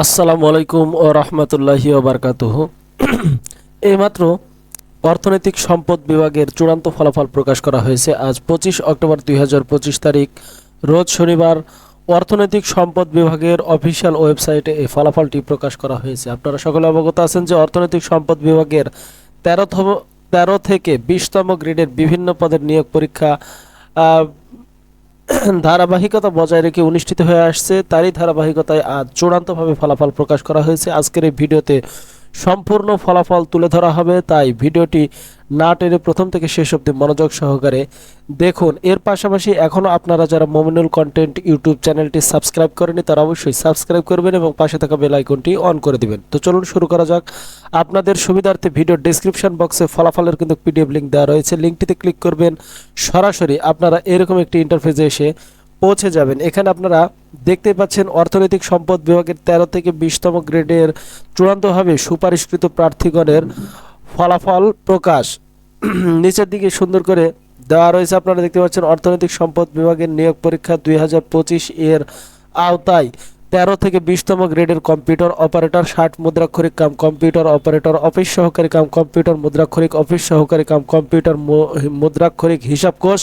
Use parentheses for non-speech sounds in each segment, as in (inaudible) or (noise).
আসসালামু আলাইকুম ও রহমতুল্লাহি ওবরকাতুহ এইমাত্র অর্থনৈতিক সম্পদ বিভাগের চূড়ান্ত ফলাফল প্রকাশ করা হয়েছে। আজ পঁচিশ অক্টোবর দুই হাজার পঁচিশ তারিখ, রোজ শনিবার অর্থনৈতিক সম্পদ বিভাগের অফিসিয়াল ওয়েবসাইটে এই ফলাফলটি প্রকাশ করা হয়েছে। আপনারা সকলে অবগত আছেন যে অর্থনৈতিক সম্পদ বিভাগের তেরোতম তেরো থেকে বিশতম গ্রেডের বিভিন্ন পদের নিয়োগ পরীক্ষা ধারাবাহিকতা বজায় রেখে অনুষ্ঠিত হয়ে আসছে, তারই ধারাবাহিকতায় আজ চূড়ান্তভাবে ফলাফল প্রকাশ করা হয়েছে। আজকের এই ভিডিওতে সম্পূর্ণ ফলাফল তুলে ধরা হবে, তাই ভিডিওটি না প্রথম থেকে শেষ অবধি মনোযোগ সহকারে দেখুন। এর পাশাপাশি এখনও আপনারা যারা মোমিনুল কন্টেন্ট ইউটিউব চ্যানেলটি সাবস্ক্রাইব করেনি তারা অবশ্যই সাবস্ক্রাইব করবেন এবং পাশে থাকা বেল আইকনটি অন করে দিবেন। তো চলুন শুরু করা যাক। আপনাদের সুবিধার্থে ভিডিও ডেসক্রিপশন বক্সে ফলাফলের কিন্তু পিডিএফ লিঙ্ক দেওয়া রয়েছে। লিঙ্কটিতে ক্লিক করবেন। সরাসরি আপনারা এরকম একটি ইন্টারফেসে এসে পৌঁছে যাবেন। এখানে আপনারা দেখতে পাচ্ছেন অর্থনৈতিক সম্পদ বিভাগের তেরো থেকে বিশতম গ্রেডের চূড়ান্তভাবে সুপারিশকৃত প্রার্থীগণের ফলাফল প্রকাশ। নিচের দিকে সুন্দর করে দেওয়া রয়েছে, আপনারা দেখতে পাচ্ছেন অর্থনৈতিক সম্পদ বিভাগের নিয়োগ পরীক্ষা দুই হাজার পঁচিশ এর আওতায়। তেরো থেকে বিশতম গ্রেডের কম্পিউটার অপারেটর, ষাট মুদ্রাক্ষরিক কাম কম্পিউটার অপারেটর, অফিস সহকারী কাম কম্পিউটার, মুদ্রাক্ষরিক, অফিস সহকারী কাম কম্পিউটার মুদ্রাক্ষরিক হিসাব কোষ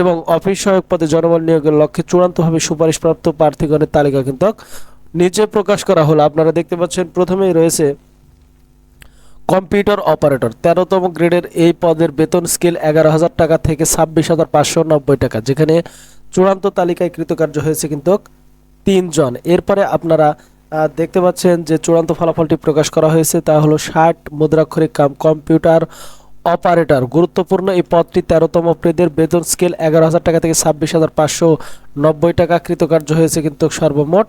এবং অফিস সহায়ক পদে জনবল নিয়োগের লক্ষ্যে চূড়ান্তভাবে সুপারিশপ্রাপ্ত প্রার্থীগণের তালিকা কিন্তু নিচে প্রকাশ করা হলো। আপনারা দেখতে পাচ্ছেন প্রথমেই রয়েছে কম্পিউটার অপারেটর, তেরোতম গ্রেডের এই পদের বেতন স্কেল এগারো হাজার টাকা থেকে ছাব্বিশ হাজার পাঁচশো নব্বই টাকা, যেখানে চূড়ান্ত তালিকায় কৃতকার্য হয়েছে কিন্তু তিনজন। এরপরে আপনারা দেখতে পাচ্ছেন যে চূড়ান্ত ফলাফলটি প্রকাশ করা হয়েছে, তা হলো ষাট মুদ্রাক্ষরিক কাম, কম্পিউটার অপারেটর। গুরুত্বপূর্ণ এই পদটি তেরোতম পদের বেতন স্কেল এগারো হাজার টাকা থেকে ছাব্বিশ হাজার পাঁচশো নব্বই টাকা, কৃতকার্য হয়েছে কিন্তু সর্বমোট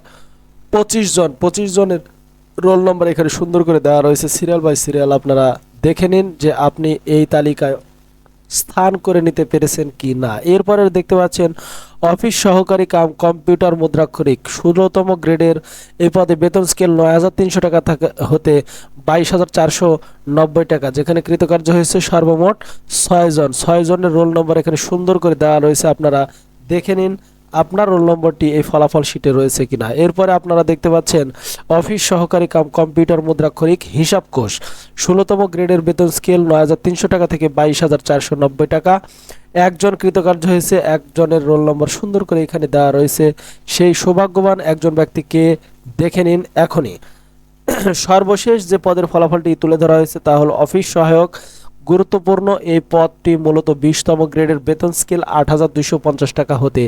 পঁচিশ জন। পঁচিশ জনের রোল নম্বর এখানে সুন্দর করে দেওয়া রয়েছে। সিরিয়াল বাই সিরিয়াল আপনারা দেখে নিন যে আপনি এই তালিকায় স্থান করে নিতে পেরেছেন কি না। এরপরে দেখতে পাচ্ছেন, অফিস সহকারী কাম কম্পিউটার মুদ্রাক্ষরিক। ষোলোতম গ্রেডের এই পদে বেতন স্কেল নয় হাজার তিনশো টাকা হতে বাইশ হাজার চারশো নব্বই টাকা, যেখানে কৃতকার্য হয়েছে সর্বমোট ছয় জন। ছয় জনের রোল নম্বর এখানে সুন্দর করে দেওয়া রয়েছে, আপনারা দেখে নিন। আপনার রোল নম্বরটি এই ফলাফল শিটে রয়েছে কিনা। এরপরে আপনারা দেখতে পাচ্ছেন, অফিস সহকারী কাম কম্পিউটার মুদ্রাক্ষরিক হিসাব কোষ। ষোলোতম গ্রেডের বেতন স্কেল নয় হাজার তিনশো টাকা থেকে বাইশ হাজার চারশো নব্বই টাকা। একজন কৃতকার্য হয়েছে, একজনের রোল নম্বর সুন্দর করে এখানে দেওয়া রয়েছে। সেই সৌভাগ্যবান একজন ব্যক্তিকে দেখে নিন এখনই। সর্বশেষ যে পদের ফলাফলটি তুলে ধরা হয়েছে তা হল অফিস সহায়ক। গুরুত্বপূর্ণ এই পদটি মূলত বিশতম গ্রেডের বেতন স্কেল আট হাজার দুইশো পঞ্চাশ টাকা হতে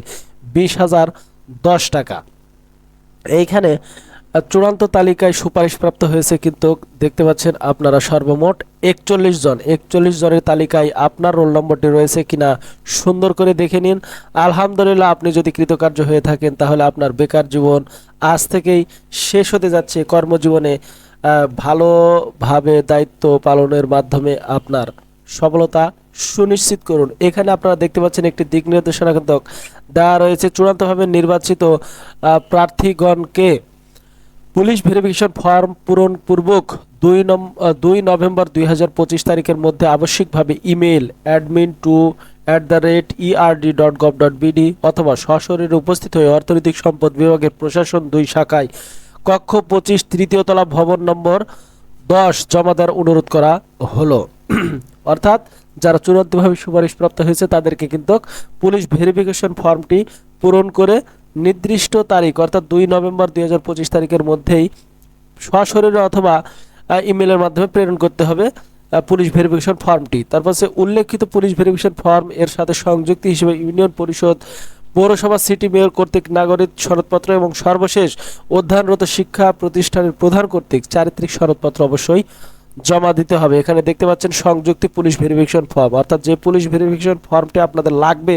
বিশ হাজার দশ টাকা। এইখানে চূড়ান্ত তালিকায় সুপারিশপ্রাপ্ত হয়েছে কিন্তু দেখতে পাচ্ছেন আপনারা সর্বমোট একচল্লিশ জন। একচল্লিশ জনের তালিকায় আপনার রোল নম্বরটি রয়েছে কিনা সুন্দর করে দেখে নিন। আলহামদুলিল্লাহ, আপনি যদি কৃতকার্য হয়ে থাকেন তাহলে আপনার বেকার জীবন আজ থেকেই শেষ হতে যাচ্ছে। কর্মজীবনে ভালোভাবে দায়িত্ব পালনের মাধ্যমে আপনার সফলতা সুনিশ্চিত করুন। এখানে আপনারা দেখতে পাচ্ছেন একটি দিক নির্দেশনা কিন্তু দেওয়া রয়েছে। চূড়ান্তভাবে নির্বাচিত প্রার্থীগণকে পুলিশ ভেরিফিকেশন ফর্ম পূরণ পূর্বক দুই নম দুই নভেম্বর দুই হাজার পঁচিশ তারিখের মধ্যে আবশ্যিকভাবে email admin two at the rate ERD dot gov dot BD অথবা সশরীরে উপস্থিত হয়ে অর্থনৈতিক সম্পদ বিভাগের প্রশাসন দুই শাখায় কক্ষ পঁচিশ তৃতীয় তলা ভবন নম্বর দশ জমা দেওয়ার অনুরোধ করা হলো। (clears throat) অর্থাৎ যারা চূড়ান্তভাবে সুপারিশপ্রাপ্ত হয়েছে, তাদেরকে কিন্তু পুলিশ ভেরিফিকেশন ফর্মটি পূরণ করে নির্দিষ্ট তারিখ, অর্থাৎ দুই নভেম্বর দুই হাজার পঁচিশ তারিখের মধ্যেই সশরীরে অথবা ইমেলের মাধ্যমে প্রেরণ করতে হবে পুলিশ ভেরিফিকেশন ফর্মটি। তারপর সে উল্লেখিত পুলিশ ভেরিফিকেশন ফর্ম এর সাথে সংযুক্তি হিসেবে ইউনিয়ন পরিষদ, পৌরসভা, সিটি মেয়র কর্তৃক নাগরিক সনদপত্র এবং সর্বশেষ অধ্যয়নরত শিক্ষা প্রতিষ্ঠানের প্রধান কর্তৃক চারিত্রিক সনদপত্র অবশ্যই জমা দিতে হবে। এখানে দেখতে পাচ্ছেন সংযুক্তি পুলিশ ভেরিফিকেশন ফর্ম। অর্থাৎ যে পুলিশ ভেরিফিকেশন ফর্মটি আপনাদের লাগবে,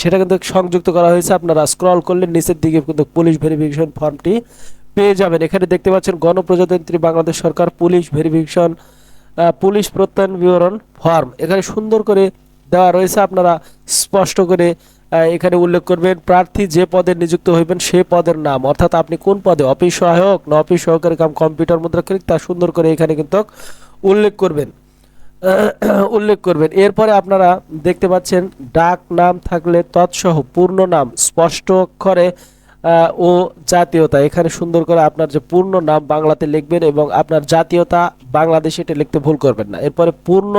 সেটা কিন্তু সংযুক্ত করা হয়েছে। আপনারা স্ক্রল করলে নিচের দিকে কিন্তু পুলিশ ভেরিফিকেশন ফর্মটি পেয়ে যাবেন। এখানে দেখতে পাচ্ছেন গণপ্রজাতন্ত্রী বাংলাদেশ সরকার পুলিশ ভেরিফিকেশন পুলিশ প্রত্যয়ন বিবরণ ফর্ম। এখানে সুন্দর করে দেওয়া রয়েছে। আপনারা স্পষ্ট করে এখানে উল্লেখ করবেন, প্রার্থী যে পদে নিযুক্ত হইবেন সে পদের নাম। অর্থাৎ আপনি কোন পদে, অফিস সহায়ক না অফিস সহকারী কাম কম্পিউটার মুদ্রাক্ষরিক, তা সুন্দর করে এখানে কিন্তু উল্লেখ করবেন। (clears throat) উল্লেখ করবেন। এরপরে আপনারা দেখতে পাচ্ছেন, ডাক নাম থাকলে তৎসহ পূর্ণ নাম স্পষ্ট অক্ষরে ও জাতীয়তা। এখানে সুন্দর করে আপনার যে পূর্ণ নাম বাংলাতে লিখবেন এবং আপনার জাতীয়তা বাংলাদেশে এটা লিখতে ভুল করবেন না। এরপরে পূর্ণ,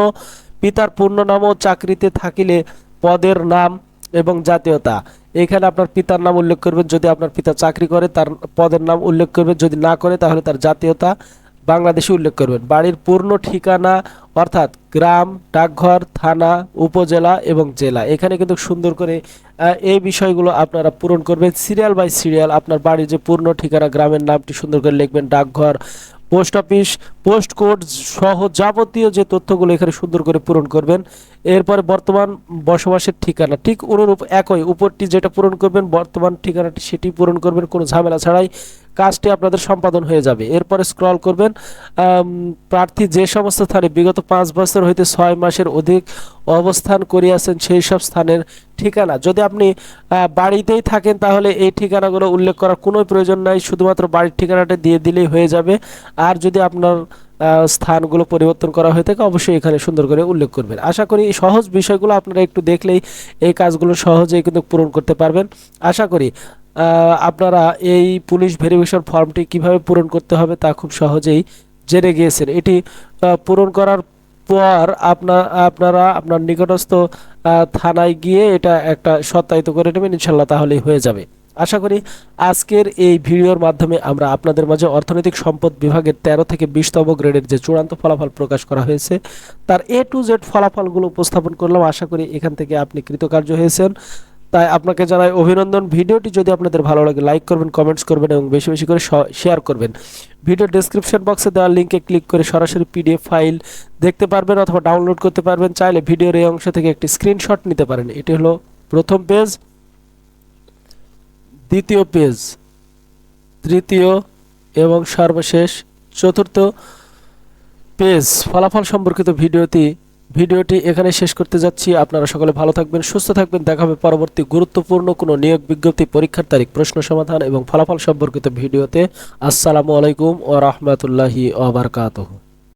পিতার পূর্ণ নাম ও চাকরিতে থাকিলে পদের নাম এবং জাতীয়তা। এখানে আপনার পিতার নাম উল্লেখ করবেন, যদি আপনার পিতা চাকরি করে, তার পদের নাম উল্লেখ করবেন, যদি না করে, তাহলে তার জাতীয়তা বাংলাদেশে উল্লেখ করবেন। বাড়ির পূর্ণ ঠিকানা, অর্থাৎ গ্রাম, ডাকঘর, থানা, উপজেলা এবং জেলা। এখানে কিন্তু সুন্দর করে এই বিষয়গুলো আপনারা পূরণ করবেন। সিরিয়াল বাই সিরিয়াল আপনার বাড়ির যে পূর্ণ ঠিকানা, গ্রামের নামটি সুন্দর করে লিখবেন, ডাকঘর, পোস্ট অফিস, পোস্ট কোড সহ যাবতীয় যে তথ্যগুলো এখানে সুন্দর করে পূরণ করবেন। এরপরে বর্তমান বসবাসের ঠিকানা, ঠিক অনুরূপ একই, উপরটি যেটা পূরণ করবেন, বর্তমান ঠিকানাটি সেটি পূরণ করবেন, কোনো ঝামেলা ছাড়াই কাজটি আপনাদের সম্পাদন হয়ে যাবে। এরপরে স্ক্রল করবেন প্রার্থী যে সমস্ত স্থানে বিগত পাঁচ বছর হইতে ছয় মাসের অধিক অবস্থান করিয়াছেন, সেই সব স্থানের ঠিকানা। যদি আপনি বাড়িতেই থাকেন, তাহলে এই ঠিকানাগুলো উল্লেখ করার কোনো প্রয়োজন নাই, শুধুমাত্র বাড়ির ঠিকানাটা দিয়ে দিলেই হয়ে যাবে। আর যদি আপনার স্থানগুলো পরিবর্তন করা হয়ে থাকে, অবশ্যই এখানে সুন্দর করে উল্লেখ করবেন। আশা করি সহজ বিষয়গুলো আপনারা একটু দেখলেই এই কাজগুলো সহজেই কিন্তু পূরণ করতে পারবেন। আশা করি আপনারা এই পুলিশ ভেরিফিকেশন ফর্মটি কীভাবে পূরণ করতে হবে তা খুব সহজেই জেনে গিয়েছেন। এটি পূরণ করার পর আপনার আপনারা আপনার নিকটস্থ থানায় গিয়ে এটা একটা সত্যায়িত করে নেবেন ইনশাল্লাহ তাহলেই হয়ে যাবে। আশা করি আজকের এই ভিডিওর মাধ্যমে আমরা আপনাদের মাঝে অর্থনৈতিক সম্পদ বিভাগের তেরো থেকে বিশতম গ্রেডের যে চূড়ান্ত ফলাফল প্রকাশ করা হয়েছে, তার এ টু জেড ফলাফলগুলো উপস্থাপন করলাম। আশা করি এখান থেকে আপনি কৃতকার্য হয়েছেন। তাই আপনাকে জানাই অভিনন্দন। ভিডিওটি যদি আপনাদের ভালো লাগে, লাইক করবেন, কমেন্টস করবেন এবং বেশি বেশি করে শেয়ার করবেন। ভিডিও ডেসক্রিপশন বক্সে দেওয়া লিঙ্কে ক্লিক করে সরাসরি পিডিএফ ফাইল দেখতে পারবেন অথবা ডাউনলোড করতে পারবেন। চাইলে ভিডিওর এই অংশ থেকে একটি স্ক্রিনশট নিতে পারেন। এটি হলো প্রথম পেজ দ্বিতীয় পেজ, তৃতীয় এবং সর্বশেষ চতুর্থ পেজ। ফলাফল সম্পর্কিত ভিডিওটি ভিডিওটি এখানে শেষ করতে যাচ্ছি। আপনারা সকলে ভালো থাকবেন, সুস্থ থাকবেন। দেখা হবে পরবর্তী গুরুত্বপূর্ণ কোনো নিয়োগ বিজ্ঞপ্তি, পরীক্ষার তারিখ, প্রশ্ন সমাধান এবং ফলাফল সম্পর্কিত ভিডিওতে। আসসালামু আলাইকুম ও রহমতুল্লাহি ওবরকাতহ